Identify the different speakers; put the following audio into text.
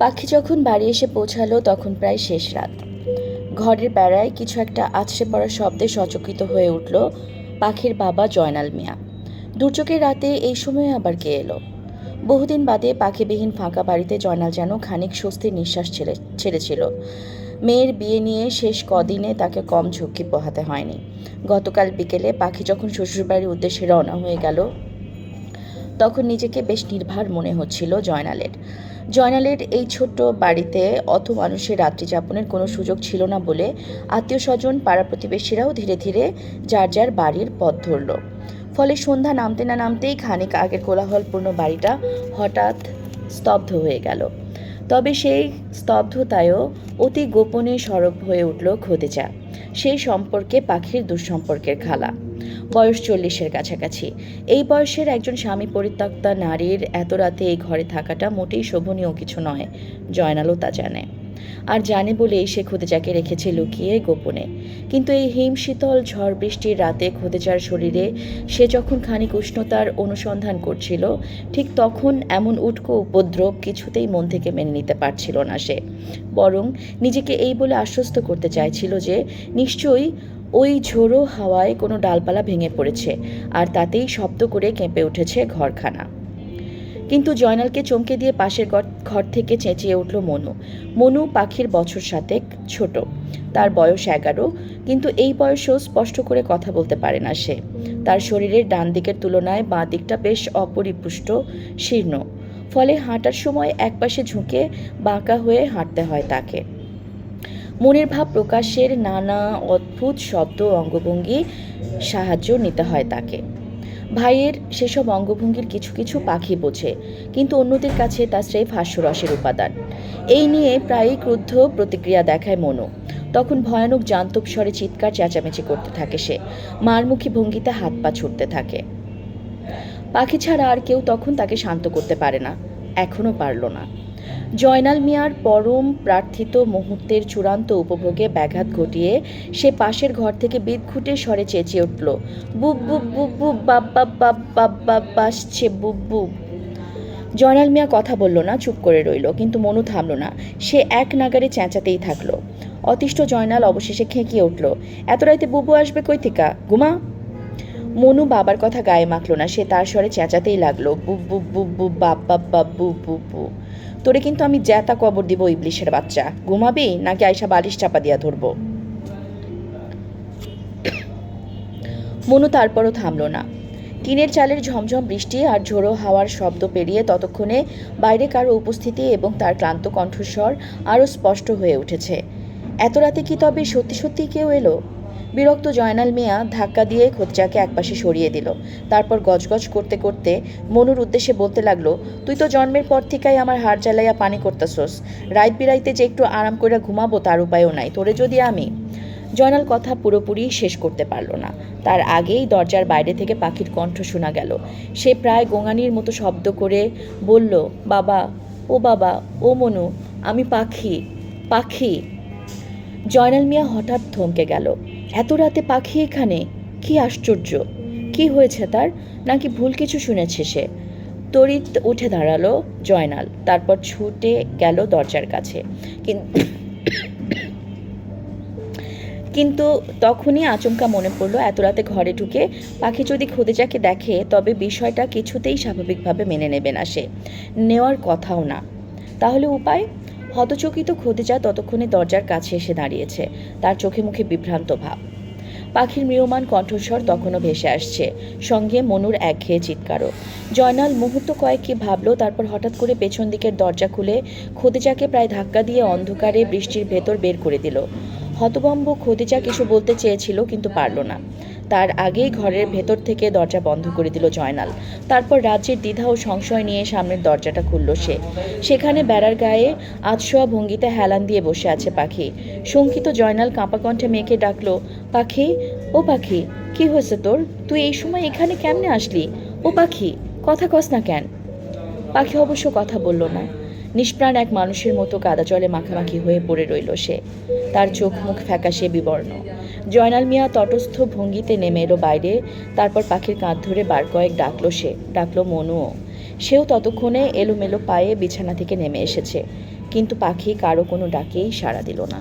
Speaker 1: পাখি যখন বাড়ি এসে পৌঁছালো, তখন প্রায় শেষ রাত। ঘরের বেড়ায় কিছু একটা আছড়ে পড়া শব্দে সচকিত হয়ে উঠল পাখির বাবা জয়নাল মিয়া। দুর্যোগের রাতে এই সময়ে আবার কে এলো? বহুদিন বাদে পাখিবিহীন ফাঁকা বাড়িতে জয়নাল যেন খানিক স্বস্তির নিঃশ্বাস ছেড়ে ছেড়েছিল। মেয়ের বিয়ে নিয়ে শেষ কদিনে তাকে কম ঝক্কি পোহাতে হয়নি। গতকাল বিকেলে পাখি যখন শ্বশুরবাড়ির উদ্দেশ্যে রওনা হয়ে গেল তখন নিজেকে বেশ নির্ভার মনে হচ্ছিল জয়নালের। জয়নালের এই ছোট্ট বাড়িতে অত মানুষের রাত্রি যাপনের কোনো সুযোগ ছিল না বলে আত্মীয় স্বজন পাড়া প্রতিবেশীরাও ধীরে ধীরে যার যার বাড়ির পথ ধরল। ফলে সন্ধ্যা নামতে না নামতেই খানিক আগের কোলাহলপূর্ণ বাড়িটা হঠাৎ স্তব্ধ হয়ে গেল। তবে সেই স্তব্ধতায়ও অতি গোপনে সরব হয়ে উঠল খোদেজা সেই সম্পর্কে পাখির দুঃসম্পর্কের খালা। বয়স চল্লিশের কাছাকাছি। এই বয়সের একজন স্বামী পরিত্যক্তা নারীর এত রাতে এই ঘরে থাকাটা মোটেই শোভনীয় কিছু নয় জয়নালও তা জানে। আর জানে বলেই সে খোদেজাকে রেখেছে লুকিয়ে গোপনে। কিন্তু এই হিম শীতল ঝড় বৃষ্টির রাতে খোদেজার শরীরে সে যখন খানিক উষ্ণতার অনুসন্ধান করছিল, ঠিক তখন এমন উটকো উপদ্রব কিছুতেই মন থেকে মেনে নিতে পারছিল না সে। বরং নিজেকে এই বলে আশ্বস্ত করতে চাইছিল যে, নিশ্চয়ই ওই ঝোড়ো হাওয়ায় কোনো ডালপালা ভেঙে পড়েছে, আর তাতেই শব্দ করে কেঁপে উঠেছে ঘরখানা। কিন্তু জয়নালকে চমকে দিয়ে পাশের ঘর- থেকে চেঁচিয়ে উঠল মনু। মনু পাখির বছর সাতেক ছোট, তার বয়স এগারো, কিন্তু এই বয়সেও স্পষ্ট করে কথা বলতে পারে না সে। তার শরীরের ডান দিকের তুলনায় বাঁ দিকটা বেশ অপরিপুষ্ট, শীর্ণ। ফলে হাঁটার সময় একপাশে ঝুঁকে বাঁকা হয়ে হাঁটতে হয় তাকে। মনের ভাব প্রকাশের নানা অদ্ভুত শব্দ অঙ্গভঙ্গি সাহায্য নিতে হয় তাকে। ভাইয়ের সেসব অঙ্গভঙ্গির কিছু কিছু পাখি বোঝে, কিন্তু অন্যদের কাছে তা স্রেফ হাস্যরসের উপাদান। এই নিয়ে প্রায়ই ক্রুদ্ধ প্রতিক্রিয়া দেখায় মনো। তখন ভয়ানক জান্তব স্বরে চিৎকার চেঁচামেচি করতে থাকে সে, মারমুখী ভঙ্গিতে হাত পা ছুটতে থাকে। পাখি ছাড়া আর কেউ তখন তাকে শান্ত করতে পারে না এখনও পারল না। জয়নাল মিয়ার পরম প্রার্থিত মুহূর্তের চূড়ান্ত উপভোগে ব্যাঘাত ঘটিয়ে সে পাশের ঘর থেকে বিদঘুটে স্বরে চেঁচিয়ে উঠল, বুব বুব বুব বুব, বাব বাব বাব বাব বাব, বাসছে, বুব বুব। জয়নাল মিয়া কথা বলল না, চুপ করে রইল, কিন্তু মনু থামল না, সে এক নাগারে চেঁচাতেই থাকল। অতিষ্ঠ জয়নাল অবশেষে খেঁকিয়ে উঠল, এত রাইতে বুবু আসবে কই থেকে? ঘুমা। মনু বাবার কথা গায়ে মাখলো না, সে তার স্বরে চেঁচাতেই লাগল, বুব বুব বুব বুব, বাপ বাপ বাপ, বুব বুব বু তোরে কিন্তু আমি জ্যাতা কবর দিব, ইবলিশের বাচ্চা। ঘুমাবি? নাকি আয়সা বালিশ চাপা দিয়া ধরবো? মনু তারপরও থামলো না। টিনের চালের ঝমঝম বৃষ্টি আর ঝোড়ো হাওয়ার শব্দ পেরিয়ে ততক্ষণে বাইরে কারও উপস্থিতি এবং তার ক্লান্ত কণ্ঠস্বর আরও স্পষ্ট হয়ে উঠেছে। এত রাতে কি তবে সত্যি সত্যি কেউ এলো? বিরক্ত জয়নাল মিয়া ধাক্কা দিয়ে খোঁচাকে একপাশে সরিয়ে দিল। তারপর গজগজ করতে করতে মনুর উদ্দেশ্যে বলতে লাগল, তুই তো জন্মের পর থেকেই আমার হাড় জ্বালাইয়া পানি করতেছস। রাইত বিরাইতে যে একটু আরাম করে ঘুমাবো তার উপায়ও নাই, তোরে যদি আমি জয়নাল কথা পুরোপুরি শেষ করতে পারল না। তার আগেই দরজার বাইরে থেকে পাখির কণ্ঠ শোনা গেল। সে প্রায় গোঙানির মতো শব্দ করে বলল, বাবা, ও বাবা, ও মনু, আমি পাখি পাখি। জয়নাল মিয়া হঠাৎ থমকে গেল। এত রাতে পাখি এখানে? কি আশ্চর্য। কি হয়েছে তার? নাকি ভুল কিছু শুনেছে সে? তড়িৎ উঠে দাঁড়াল জয়নাল, তারপর ছুটে গেল দরজার কাছে। কিন্তু কিন্তু তখনই আচমকা মনে পড়ল, এত রাতে ঘরে ঢুকে পাখি যদি খোদেজাকে দেখে, তবে বিষয়টা কিছুতেই স্বাভাবিকভাবে মেনে নেবে না সে। নেওয়ার কথাও না। তাহলে উপায়? হতচকিত খোদেজা ততক্ষণে দরজার কাছে এসে দাঁড়িয়েছে। তার চোখে মুখে বিভ্রান্ত ভাব। পাখির মৃয়মান কণ্ঠস্বর তখনও ভেসে আসছে। সঙ্গে মনুর একঘেয়ে চিৎকারও। জয়নাল মুহূর্ত কয়েক কি ভাবলো, তারপর হঠাৎ করে পেছন দিকের দরজা খুলে খোদেজাকে প্রায় ধাক্কা দিয়ে অন্ধকারে বৃষ্টির ভেতর বের করে দিল। হতভম্ব খোদিজা কিছু বলতে চেয়েছিল কিন্তু পারল না। তার আগেই ঘরের ভেতর থেকে দরজা বন্ধ করে দিল জয়নাল। তারপর রাজ্যের দ্বিধা ও সংশয় নিয়ে সামনের দরজাটা খুলল সে। সেখানে বেড়ার গায়ে আতশোয়া ভঙ্গিতে হেলান দিয়ে বসে আছে পাখি। শঙ্কিত জয়নাল কাঁপা কণ্ঠে মেয়েকে ডাকলো, পাখি, ও পাখি, কি হয়েছে তোর? তুই এই সময় এখানে কেমনে আসলি? ও পাখি, কথা কস না কেন? পাখি অবশ্য কথা বলল না। নিষ্প্রাণ এক মানুষের মতো কাদা জলে মাখামাখি হয়ে পড়ে রইল সে। তার চোখ মুখ ফ্যাকাশে বিবর্ণ। জয়নাল মিয়া তটস্থ ভঙ্গিতে নেমে এলো বাইরে, তারপর পাখির কাঁধ ধরে বার কয়েক ডাকলো সে, ডাকলো মনুও। সেও ততক্ষণে এলোমেলো পায়ে বিছানা থেকে নেমে এসেছে, কিন্তু পাখি কারও কোনো ডাকেই সাড়া দিল না।